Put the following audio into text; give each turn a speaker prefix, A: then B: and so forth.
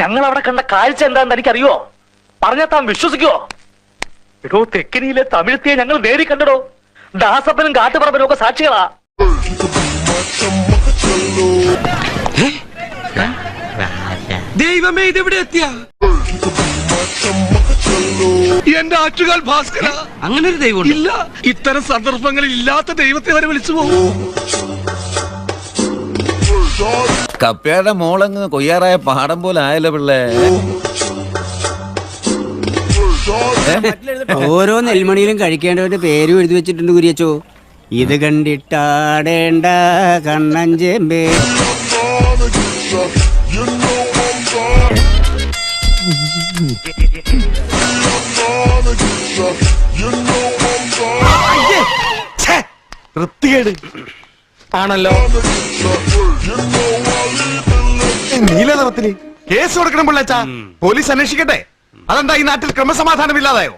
A: ഞങ്ങൾ അവിടെ കണ്ട കാഴ്ച എന്താണെന്ന് എനിക്കറിയോ? പറഞ്ഞാൽ താൻ വിശ്വസിക്കുവോ? എടോ തെക്കിനിയിലെ തമിഴ്ത്തിയെ ഞങ്ങൾ നേരി കണ്ടടോ. ദാസപ്പനും കാട്ടുപറമ്പനും ഒക്കെ സാക്ഷികളാ.
B: ദൈവമേ ഇതെവിടെ എത്തിയ?
C: എന്റെ ആറ്റുകാൽ ഭാസ്കര.
B: അങ്ങനെ ഒരു ദൈവം
C: ഇല്ല ഇത്തരം സന്ദർഭങ്ങളിൽ ഇല്ലാത്ത ദൈവത്തെ വരെ വിളിച്ചു പോകും
D: കപ്പയുടെ മോളങ്ങ് കൊയ്യാറായ പാടം പോലെ ആയല്ലോ പിള്ളേ.
E: ഓരോ നെൽമണിയിലും കഴിക്കേണ്ടവന്റെ പേരും എഴുതി വെച്ചിട്ടുണ്ട് കുരിയച്ചോ. ഇത് കണ്ടിട്ടാടേണ്ട കണ്ണഞ്ചേമ്പേ
C: വൃത്തികേട്. ആണല്ലോ. നീല നിറത്തിൽ കേസ് കൊടുക്കണം പിള്ളേച്ചാ. പോലീസ് അന്വേഷിക്കട്ടെ. അതെന്താ ഈ നാട്ടിൽ ക്രമസമാധാനം ഇല്ലാതായോ